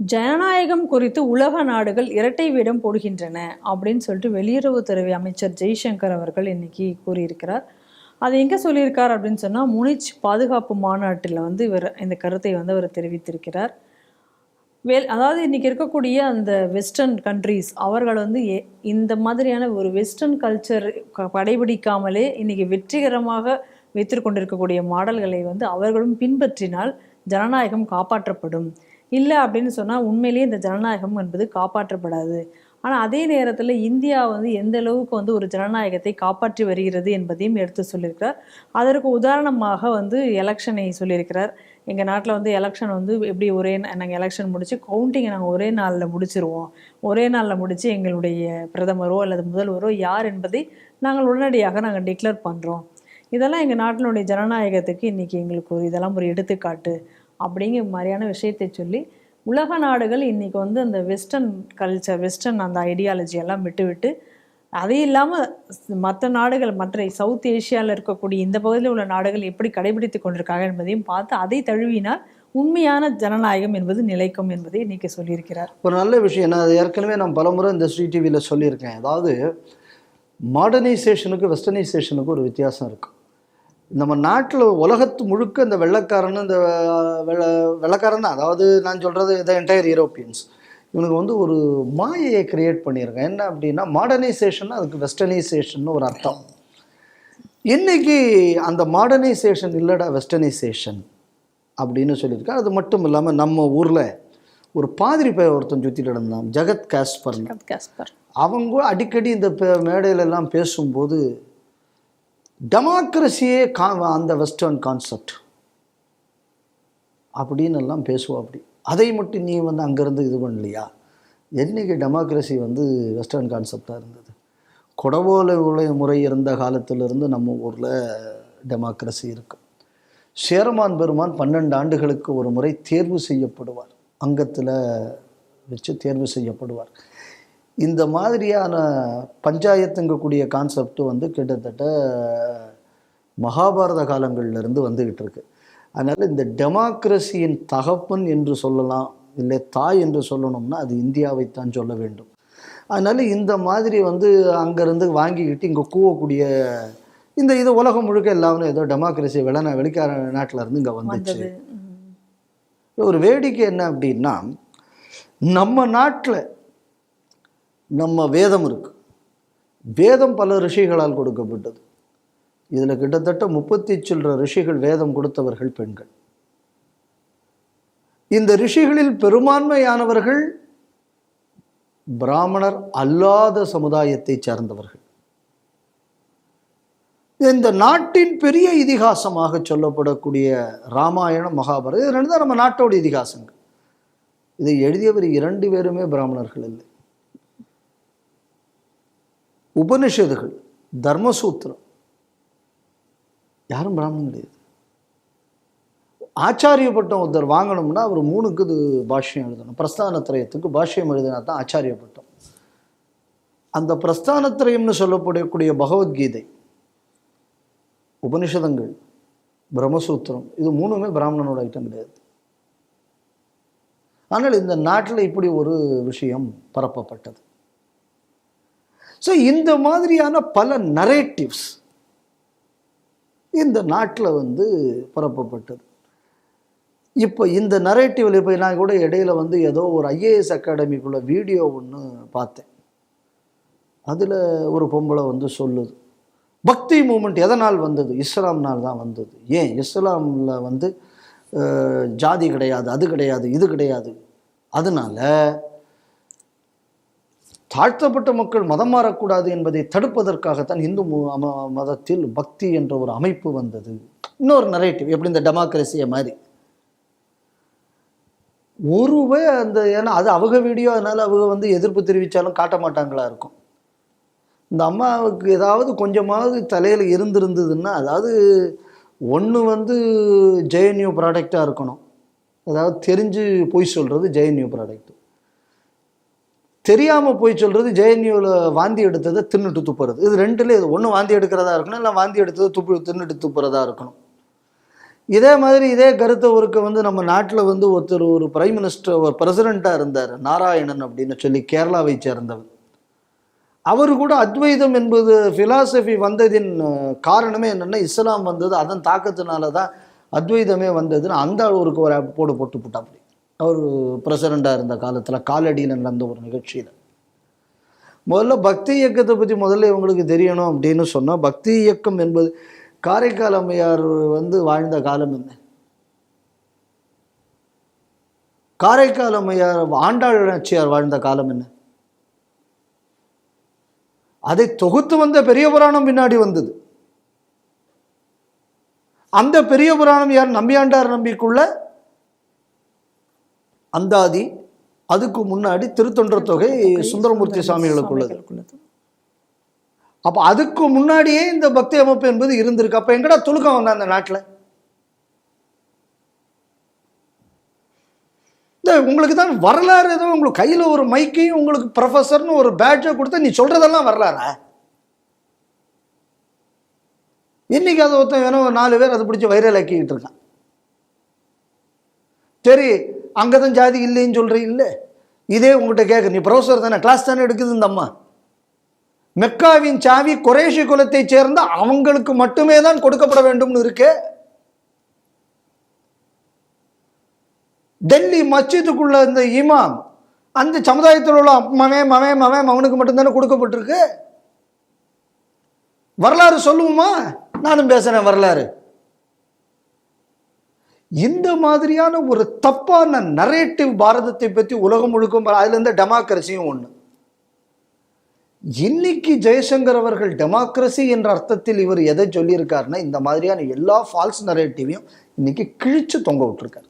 ஜனநாயகம் குறித்து உலக நாடுகள் இரட்டை வேடம் போடுகின்றன அப்படின்னு சொல்லிட்டு வெளியுறவுத்துறை அமைச்சர் ஜெய்சங்கர் அவர்கள் இன்னைக்கு கூறியிருக்கிறார். அது எங்கே சொல்லியிருக்கார் அப்படின்னு சொன்னால் முனிச் பாதுகாப்பு மாநாட்டில் வந்து இவர் இந்த கருத்தை வந்து அவர் தெரிவித்திருக்கிறார். வேல் அதாவது இன்றைக்கி இருக்கக்கூடிய அந்த வெஸ்டர்ன் கண்ட்ரீஸ் அவர்கள் வந்து ஏ இந்த மாதிரியான ஒரு வெஸ்டர்ன் கல்ச்சர் கடைபிடிக்காமலே இன்றைக்கி வெற்றிகரமாக வைத்து கொண்டிருக்கக்கூடிய மாடல்களை வந்து அவர்களும் பின்பற்றினால் ஜனநாயகம் காப்பாற்றப்படும். இல்லை அப்படின்னு சொன்னால் உண்மையிலேயே இந்த ஜனநாயகம் என்பது காப்பாற்றப்படாது. ஆனால் அதே நேரத்தில் இந்தியா வந்து எந்த அளவுக்கு வந்து ஒரு ஜனநாயகத்தை காப்பாற்றி வருகிறது என்பதையும் எடுத்து சொல்லியிருக்கிறார். அதற்கு உதாரணமாக வந்து எலெக்ஷனை சொல்லியிருக்கிறார். எங்கள் நாட்டில் வந்து எலெக்ஷன் வந்து எப்படி ஒரே நாங்கள் எலெக்ஷன் முடித்து கவுண்டிங்கை நாங்கள் ஒரே நாளில் முடிச்சிருவோம். ஒரே நாளில் முடித்து எங்களுடைய பிரதமரோ அல்லது முதல்வரோ யார் என்பதை நாங்கள் உடனடியாக நாங்கள் டிக்ளேர் பண்ணுறோம் இதெல்லாம் எங்கள் நாட்டினுடைய ஜனநாயகத்துக்கு இன்றைக்கி எங்களுக்கு ஒரு இதெல்லாம் ஒரு எடுத்துக்காட்டு. அப்படிங்கிற மாதிரியான விஷயத்தை சொல்லி உலக நாடுகள் இன்றைக்கி வந்து அந்த வெஸ்டர்ன் கல்ச்சர் வெஸ்டர்ன் அந்த ஐடியாலஜி எல்லாம் விட்டுவிட்டு அது இல்லாமல் மற்ற நாடுகள் மற்ற சவுத் ஏஷியாவில் இருக்கக்கூடிய இந்த பகுதியில் உள்ள நாடுகள் எப்படி கடைபிடித்து கொண்டிருக்காங்க என்பதையும் பார்த்து அதை தழுவினால் உண்மையான ஜனநாயகம் என்பது நிலைக்கும் என்பதை இன்னைக்கு சொல்லியிருக்கிறார். ஒரு நல்ல விஷயம் நான் ஏற்கனவே நான் பலமுறை இந்த ஸ்ரீ டிவியில் சொல்லியிருக்கேன். அதாவது மாடர்னைசேஷனுக்கு வெஸ்டர்னைசேஷனுக்கு ஒரு வித்தியாசம் இருக்குது நம்ம நாட்டில் உலகத்து முழுக்க இந்த வெள்ளைக்காரன் இந்த வெள்ள வெள்ளைக்காரன் தான். அதாவது நான் சொல்கிறது த என்டையர் யூரோப்பியன்ஸ் இவனுக்கு வந்து ஒரு மாயையை கிரியேட் பண்ணியிருக்கேன். என்ன அப்படின்னா மாடர்னைசேஷன் அதுக்கு வெஸ்டர்னைசேஷன் ஒரு அர்த்தம். இன்னைக்கு அந்த மாடர்னைசேஷன் இல்லைடா வெஸ்டர்னைசேஷன் அப்படின்னு சொல்லியிருக்காரு அது மட்டும் இல்லாமல் நம்ம ஊரில் ஒரு பாதிரி பையன் ஒருத்தன் சுற்றிட்டு இருந்தான். ஜெகத் காஸ்பர். அவங்க கூட அடிக்கடி இந்த பே- மேடையில எல்லாம் பேசும்போது டெமோக்ரஸியே கா அந்த வெஸ்டர்ன் கான்செப்ட். அப்படின்னு எல்லாம் பேசுவோம் அப்படி. அதை மட்டும் நீ வந்து அங்கேருந்து இது பண்ணலையா? என்றைக்கு டெமோக்ரஸி வந்து வெஸ்டர்ன் கான்செப்டாக இருந்தது? குடவோல உலக முறை இருந்த காலத்திலிருந்து நம்ம ஊரில் டெமோக்ரஸி இருக்கும் சேரமான் பெருமான் பன்னெண்டு ஆண்டுகளுக்கு ஒரு முறை தேர்வு செய்யப்படுவார். அங்கத்தில் வச்சு தேர்வு செய்யப்படுவார். இந்த மாதிரியான பஞ்சாயத்துங்கக்கூடிய கான்செப்ட் வந்து கிட்டத்தட்ட மகாபாரத காலங்கள்ல இருந்து வந்துகிட்டு இருக்கு. அதனால் இந்த டெமோக்ரஸியின் தகப்பன் என்று சொல்லலாம் இல்லை தாய் என்று சொல்லணும்னா அது இந்தியாவைத்தான் சொல்ல வேண்டும். அதனால் இந்த மாதிரி வந்து அங்கேருந்து வாங்கிக்கிட்டு இங்கே கூவக்கூடிய இந்த இது உலகம் முழுக்க எல்லாமே ஏதோ டெமோக்ரஸி வெளிநா வெளிக்கார நாட்டில் இருந்து இங்கே வந்துச்சு. ஒரு வேடிக்கை என்ன அப்படின்னா நம்ம நாட்டில் நம்ம வேதம் இருக்கு. வேதம் பல ரிஷிகளால் கொடுக்கப்பட்டது. இதில் கிட்டத்தட்ட முப்பத்தி சில்லற ரிஷிகள் வேதம் கொடுத்தவர்கள் பெண்கள். இந்த ரிஷிகளில் பெரும்பான்மையானவர்கள் பிராமணர் அல்லாத சமுதாயத்தை சார்ந்தவர்கள். இந்த நாட்டின் பெரிய இதிகாசமாக சொல்லப்படக்கூடிய ராமாயணம் மகாபாரதம் இது ரெண்டு தான் நம்ம நாட்டோட இதிகாசங்கள். இதை எழுதியவர் இரண்டு பேருமே பிராமணர்கள் இல்லை. உபனிஷதுகள் தர்மசூத்திரம். யாரும் பிராமணன் கிடையாது ஆச்சாரிய பட்டம் ஒருத்தர் வாங்கணும்னா அவர் மூணுக்கு இது பாஷ்யம் எழுதணும். பிரஸ்தானத்திரயத்துக்கு பாஷ்யம் எழுதினா தான் ஆச்சாரியப்பட்டம். அந்த பிரஸ்தானத்திரயம்னு சொல்லப்படக்கூடிய பகவத்கீதை உபனிஷதங்கள் பிரம்மசூத்திரம் இது மூணுமே பிராமணனோட ஐட்டம் கிடையாது. ஆனால் இந்த நாட்டில் இப்படி ஒரு விஷயம் பரப்பப்பட்டது. ஸோ இந்த மாதிரியான பல நரேட்டிவ்ஸ் இந்த நாட்டில் வந்து பரப்பப்பட்டது. இப்போ இந்த நரேட்டிவில் இப்போ நான் கூட இடையில வந்து ஏதோ ஒரு ஐஏஎஸ் அகாடமிக்குள்ள வீடியோ ஒன்று பார்த்தேன். அதில் ஒரு பொம்பளை வந்து சொல்லுது பக்தி மூமெண்ட் எதனால் வந்தது? இஸ்லாம்னால் தான் வந்தது. ஏன்? இஸ்லாமில் வந்து ஜாதி கிடையாது அது கிடையாது இது கிடையாது. அதனால் தாழ்த்தப்பட்ட மக்கள் மதம் மாறக்கூடாது என்பதை தடுப்பதற்காகத்தான் இந்து மதத்தில் பக்தி என்ற ஒரு அமைப்பு வந்தது. இன்னொரு நரேட்டிவ் எப்படி இந்த டெமோக்ரஸியை மாதிரி ஒருவே அந்த ஏன்னா அது அவங்க வீடியோ அதனால் அவங்க வந்து எதிர்ப்பு தெரிவித்தாலும் காட்ட மாட்டாங்களா இருக்கும். இந்த அம்மாவுக்கு ஏதாவது கொஞ்சமாவது தலையில் இருந்திருந்ததுன்னா அதாவது ஒன்று வந்து ஜெயன்யூ ப்ராடக்டாக இருக்கணும். அதாவது தெரிஞ்சு பொய் சொல்கிறது ஜெயன்யூ ப்ராடக்ட் தெரியாமல் போய் சொல்கிறது ஜேஎன்யூவில் வாந்தி எடுத்ததை தின்னுட்டு துப்புறது. இது ரெண்டுல இது ஒன்று வாந்தி எடுக்கிறதா இருக்கணும் இல்லை வாந்தி எடுத்ததை துப்பு தின்னுட்டு துப்புறதா இருக்கணும். இதே மாதிரி இதே கருத்தை ஒருக்க வந்து நம்ம நாட்டில் வந்து ஒருத்தர் ஒரு பிரைம் மினிஸ்டர் ஒரு பிரசிடெண்ட்டாக இருந்தார் நாராயணன் அப்படின்னு சொல்லி கேரளாவை சேர்ந்தவர். அவர் கூட அத்வைதம் என்பது ஃபிலாசபி வந்ததின் காரணமே என்னென்னா இஸ்லாம் வந்தது அதன் தாக்கத்தினால தான் அத்வைதமே வந்ததுன்னு அந்த அளவுக்கு ஒரு போடு போட்டு போட்டாப்படி அவர் பிரசிடண்டாக இருந்த காலத்தில் காலடியில் நடந்த ஒரு நிகழ்ச்சியில். முதல்ல பக்தி இயக்கத்தை பற்றி முதல்ல இவங்களுக்கு தெரியணும் அப்படின்னு சொன்னால் பக்தி இயக்கம் என்பது காரைக்கால் அம்மையார் வந்து வாழ்ந்த காலம் என்ன? காரைக்கால் அம்மையார் ஆண்டாள் நாச்சியார் வாழ்ந்த காலம் என்ன? அதை தொகுத்து வந்த பெரிய புராணம் பின்னாடி வந்தது. அந்த பெரிய புராணம் யார்? நம்பியாண்டார் நம்பிக்குள்ள அந்தாதி அதுக்கு முன்னாடி திருத்தொண்டர் தொகை சுந்தரமூர்த்தி சுவாமிகளுக்குள்ளது சுவாமிகளுக்குள்ளது. அப்ப அதுக்கு முன்னாடியே இந்த பக்தி அமைப்பு என்பது இருந்திருக்கு. அப்ப எங்கடா துலுக்கம் வந்தா அந்த நாட்டுல? இந்த உங்களுக்கு தான் வரலாறு ஏதோ உங்களுக்கு கையில ஒரு மைக்கையும் உங்களுக்கு ப்ரொஃபஸர்னு ஒரு பேட்சை கொடுத்தா நீ சொல்றதெல்லாம் வரலாறா? இன்னைக்கு அதை ஒருத்தன் வேணும் நாலு பேர் அதை பிடிச்சி வைரல் ஆக்கிக்கிட்டு இருக்கான். சரி அங்கே தான் ஜாதி இல்லைன்னு சொல்கிறீங்கள இல்லை இதே உங்கள்கிட்ட கேட்குது நீ ப்ரொஃபஸர் தானே கிளாஸ் தானே எடுக்குது இந்த அம்மா. மெக்காவின் சாவி குறைஷி குலத்தை சேர்ந்த அவங்களுக்கு மட்டுமே தான் கொடுக்கப்பட வேண்டும்னு இருக்கு. டெல்லி மஸ்ஜிதுக்குள்ள இந்த இமாம் அந்த சமுதாயத்தில் உள்ள மவே மவே மவே அவனுக்கு மட்டும்தானே கொடுக்கப்பட்டிருக்கு? வரலாறு சொல்லுவோமா? நானும் பேசுறேன் வரலாறு. இந்த மாதிரியான ஒரு தப்பான நரேட்டிவ் பாரதத்தை பற்றி உலகம் முழுக்கும் அதுலேருந்து டெமோக்ரஸியும் ஒன்று இன்னைக்கு ஜெயசங்கர் அவர்கள் டெமோக்ரஸி என்ற அர்த்தத்தில் இவர் எதை சொல்லியிருக்காருன்னா இந்த மாதிரியான எல்லா ஃபால்ஸ் நரேட்டிவையும் இன்னைக்கு கிழிச்சு தொங்க விட்டுருக்கார்.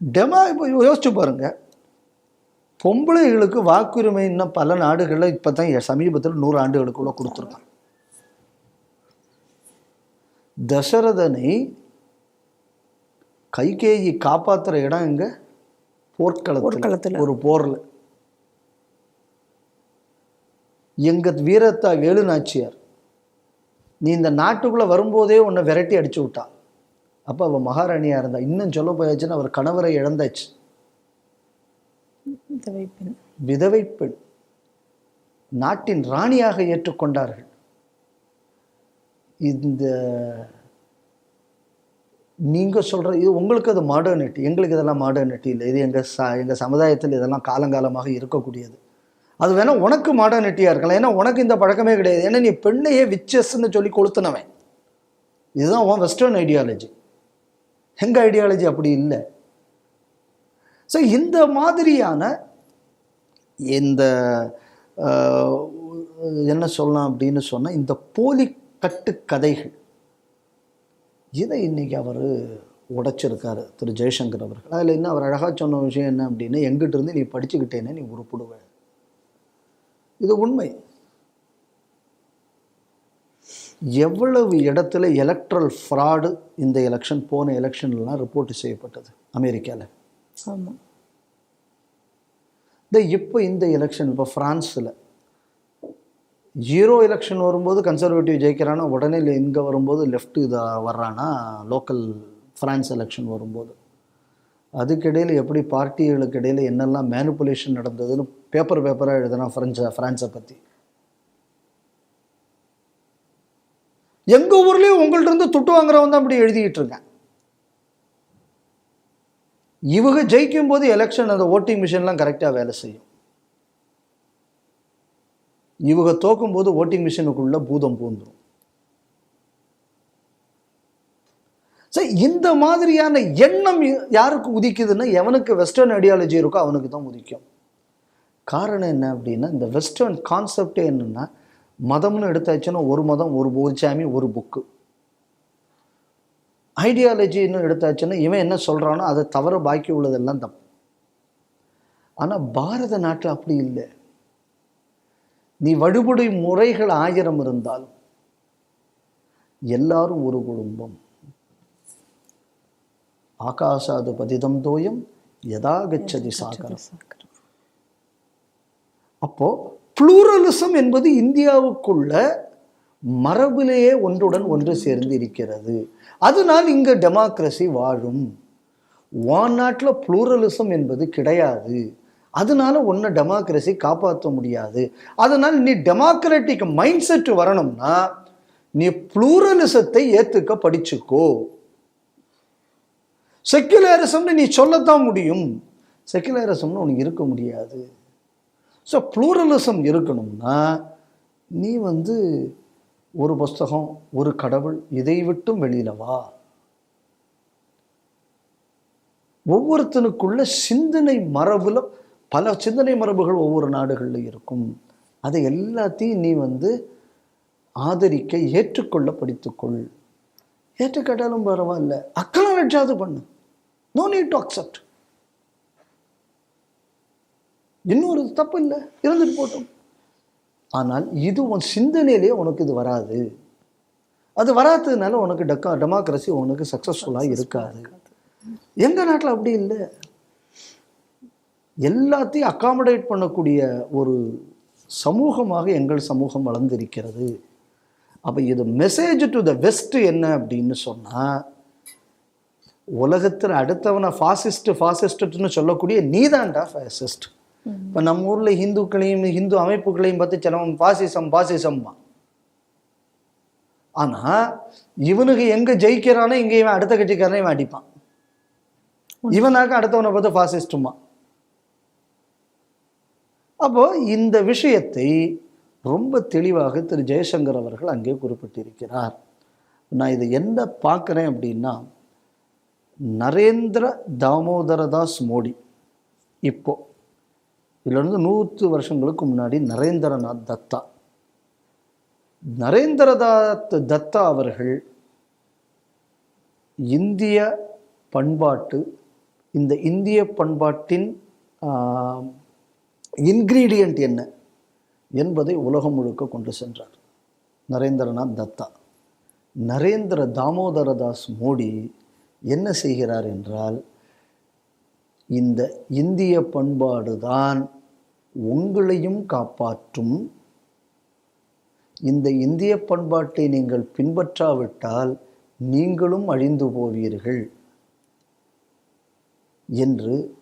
டெமோ இப்போ யோசிச்சு பாருங்க. பொம்பளைகளுக்கு வாக்குரிமை பல நாடுகளில் இப்போ தான் சமீபத்தில் நூறு ஆண்டுகளுக்குள்ளே கொடுத்துருக்காங்க. தசரதனை கைகேயி காப்பாத்துற இடம் எங்க? போர்க்களத்தில். ஒரு போர்ல. எங்க வீரத்தா வேலு நாச்சியார் நீ இந்த நாட்டுக்குள்ள வரும்போதே உன்னை விரட்டி அடிச்சு விட்டா. அப்ப அவ மகாராணியா இருந்தா. இன்னும் சொல்ல போயாச்சுன்னா அவர் கணவரை இழந்தாச்சு. வைப்பெண். விதவை பெண். நாட்டின் ராணியாக ஏற்றுக்கொண்டார்கள். இந்த நீங்கள் சொல்கிற இது உங்களுக்கு அது மாடர்னிட்டி எங்களுக்கு இதெல்லாம் மாடர்னிட்டி இல்லை. இது எங்கள் ச எங்கள் சமுதாயத்தில் இதெல்லாம் காலங்காலமாக இருக்கக்கூடியது. அது வேணால் உனக்கு மாடர்னிட்டியாக இருக்கலாம். ஏன்னா உனக்கு இந்த பழக்கமே கிடையாது. ஏன்னா நீ பெண்ணையே விச்சஸ்ன்னு சொல்லி கொளுத்துனவன். இதுதான் உன் வெஸ்டர்ன் ஐடியாலஜி எங்கள் ஐடியாலஜி அப்படி இல்லை. ஸோ இந்த மாதிரியான இந்த என்ன சொல்லலாம் அப்படின்னு சொன்னால் இந்த போலி கட்டுக்கதைகள். இதை இன்னைக்கு அவர் உடைச்சிருக்காரு திரு ஜெய்சங்கர் அவர்கள். அதில் இன்னும் அவர் அழகாக சொன்ன விஷயம் என்ன அப்படின்னா எங்கிட்ட இருந்து நீ படிச்சுக்கிட்டேன்னு நீ உருப்பிடுவ. இது உண்மை. எவ்வளவு இடத்துல எலக்ட்ரல் ஃப்ராடு இந்த எலெக்ஷன் போன எலெக்ஷன்லாம் ரிப்போர்ட் செய்யப்பட்டது அமெரிக்காவில் ஆமா. இந்த இப்போ இந்த எலெக்ஷன் இப்போ ஃப்ரான்ஸில் ஜீரோ எலெக்ஷன் வரும்போது கன்சர்வேட்டிவ் ஜெயிக்கிறானா உடனே இங்கே வரும்போது லெஃப்ட் இதாக வர்றானா லோக்கல் ஃப்ரான்ஸ் எலெக்ஷன் வரும்போது. அதுக்கிடையில் எப்படி பார்ட்டிகளுக்கு இடையில் என்னெல்லாம் மேனுப்புலேஷன் நடந்ததுன்னு பேப்பர் பேப்பராக எழுதுனா ஃப்ரெஞ்சை ஃப்ரான்ஸை பற்றி எங்கள் ஊர்லேயும் உங்கள்கிட்ட இருந்து துட்டு வாங்குறவன் தான் அப்படி எழுதிக்கிட்டு இருக்கேன். இவங்க ஜெயிக்கும் போது எலெக்ஷன் அந்த ஓட்டிங் மிஷின்லாம் கரெக்டாக வேலை செய்யும். இவங்க தோக்கும்போது ஓட்டிங் மிஷினுக்குள்ளே பூதம் பூந்துடும் சரி இந்த மாதிரியான எண்ணம் யாருக்கு உதிக்குதுன்னா எவனுக்கு வெஸ்டர்ன் ஐடியாலஜி இருக்கோ அவனுக்கு தான் உதிக்கும். காரணம் என்ன அப்படின்னா இந்த வெஸ்டர்ன் கான்செப்டே என்னென்னா மதம்னு எடுத்தாச்சுன்னா ஒரு மதம் ஒரு ஒரு சாமி ஒரு புக்கு ஐடியாலஜின்னு எடுத்தாச்சுன்னா இவன் என்ன சொல்கிறானோ அதை தவிர பாக்கி உள்ளதெல்லாம் தப்பு. ஆனால் பாரத நாட்டில் அப்படி இல்லை. நீ வழிபடு முறைகள் ஆயிரம் இருந்தாலும் எல்லாரும் ஒரு குடும்பம். ஆகாசாது பதிதம் தோயம் யதா கச்சதி சாகரம். அப்போ ப்ளூரலிசம் என்பது இந்தியாவுக்குள்ள மரபிலேயே ஒன்றுடன் ஒன்று சேர்ந்து இருக்கிறது அதனால் இங்க டெமோக்ரஸி வாழும். வாநாட்டில் ப்ளூரலிசம் என்பது கிடையாது. அதனால ஒன்றை டெமோக்ரஸி காப்பாற்ற முடியாது. அதனால் நீ டெமோக்ராட்டிக் மைண்ட் செட் வரணும்னா நீ ப்ளூரலிசத்தை ஏத்துக்க படிச்சுக்கோ. செக்குலரிசம்னு நீ சொல்லத்தான் முடியும். செக்குலரிசம்னு உனக்கு இருக்க முடியாது. ஸோ ப்ளூரலிசம் இருக்கணும்னா நீ வந்து ஒரு புஸ்தகம் ஒரு கடவுள் இதை விட்டும் வெளியில வா. ஒவ்வொருத்தனுக்குள்ள சிந்தனை மரபுல பல சிந்தனை மரபுகள் ஒவ்வொரு நாடுகள்ல இருக்கும். அதை எல்லாத்தையும் நீ வந்து ஆதரிக்க ஏற்றுக்கொள்ள படித்துக்கொள். ஏற்றுக்கட்டாலும் பரவாயில்ல. அக்கலாலஜாவது பண்ணு. நோ நீட் டு அக்செப்ட் இன்னொரு தப்பு இல்லை. இருந்துட்டு போட்டோம். ஆனால் இது உன் சிந்தனையிலே உனக்கு இது வராது. அது வராததுனால உனக்கு டெக்கா டெமோக்ரஸி உனக்கு சக்ஸஸ்ஃபுல்லாக இருக்காது. எங்கள் நாட்டில் அப்படி இல்லை. எல்லாத்தையும் அகாமடேட் பண்ணக்கூடிய ஒரு சமூகமாக எங்கள் சமூகம் வளர்ந்திருக்கிறது. அப்போ இது மெசேஜ் டு த வெஸ்ட் என்ன அப்படின்னு சொன்னால் உலகத்தில் அடுத்தவனை ஃபாசிஸ்ட் ஃபாசிஸ்ட்னு சொல்லக்கூடிய நீதான்டா ஃபாசிஸ்ட் இப்போ நம்ம ஊரில் ஹிந்துக்களையும் ஹிந்து அமைப்புகளையும் பார்த்து சிலவன் பாசிசம் பாசிசம்மா ஆனால் இவனுக்கு எங்கே ஜெயிக்கிறானோ இங்கே இவன் அடுத்த கட்சிக்காரனை இவன் அடிப்பான் இவனாக்க அடுத்தவனை பார்த்து ஃபாசிஸ்டுமா அப்போது இந்த விஷயத்தை ரொம்ப தெளிவாக திரு ஜெயசங்கர் அவர்கள் அங்கே குறிப்பிட்டிருக்கிறார். நான் இதை என்ன பார்க்குறேன் அப்படின்னா நரேந்திர தாமோதரதாஸ் மோடி இப்போ இதிலிருந்து நூற்று வருஷங்களுக்கு முன்னாடி நரேந்திரநாத் தத்தா. நரேந்திரநாத் தத்தா அவர்கள் இந்திய பண்பாட்டு இந்த இந்திய பண்பாட்டின் இன்கிரீடியண்ட் என்ன என்பதை உலகம் முழுக்க கொண்டு சென்றார். நரேந்திரநாத் தத்தா. நரேந்திர தாமோதரதாஸ் மோடி என்ன செய்கிறார் என்றால் இந்த இந்திய பண்பாடு தான் உங்களையும் காப்பாற்றும். இந்த இந்திய பண்பாட்டை நீங்கள் பின்பற்றாவிட்டால் நீங்களும் அழிந்து போவீர்கள் என்று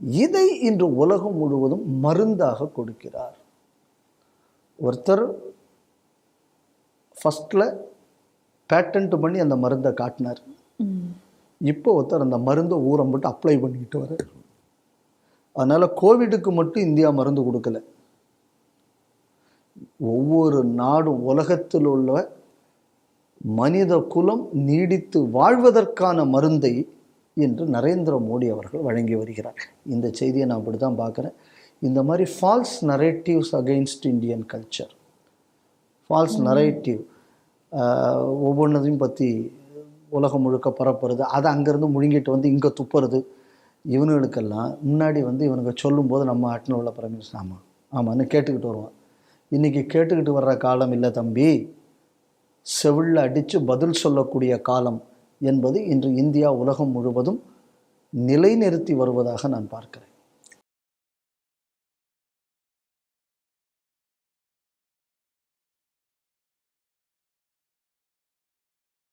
இதை இன்று உலகம் முழுவதும் மருந்தாக கொடுக்கிறார். ஒருத்தர் ஃபஸ்ட்டில் பேட்டன்ட் பண்ணி அந்த மருந்தை காட்டினார். இப்போ ஒருத்தர் அந்த மருந்தை ஊரம் போட்டு அப்ளை பண்ணிக்கிட்டு வர அதனால் கோவிடுக்கு மட்டும் இந்தியா மருந்து கொடுக்கல. ஒவ்வொரு நாடும் உலகத்தில் உள்ள மனித குலம் நீடித்து வாழ்வதற்கான மருந்தை என்று நரேந்திர மோடி அவர்கள் வழங்கி வருகிறார். இந்த செய்தியை நான் அப்படி தான் பார்க்குறேன். இந்த மாதிரி false narratives against Indian culture false narrative ஒவ்வொன்றதையும் பற்றி உலகம் முழுக்க பரப்புறது அதை அங்கேருந்து முழுங்கிட்டு வந்து இங்கே துப்புறது இவனுங்களுக்கெல்லாம் முன்னாடி வந்து இவனுங்க சொல்லும்போது நம்ம ஆட்டின உள்ள பரமேஸ்வரன் ஆமாம் ஆமான்னு கேட்டுக்கிட்டு வருவான். இன்றைக்கி கேட்டுக்கிட்டு வர்ற காலம் இல்லை தம்பி. செவிலில் அடித்து பதில் சொல்லக்கூடிய காலம். என்பது இன்று இந்தியா உலகம் முழுவதும் நிலைநிறுத்தி வருவதாக நான் பார்க்கிறேன்.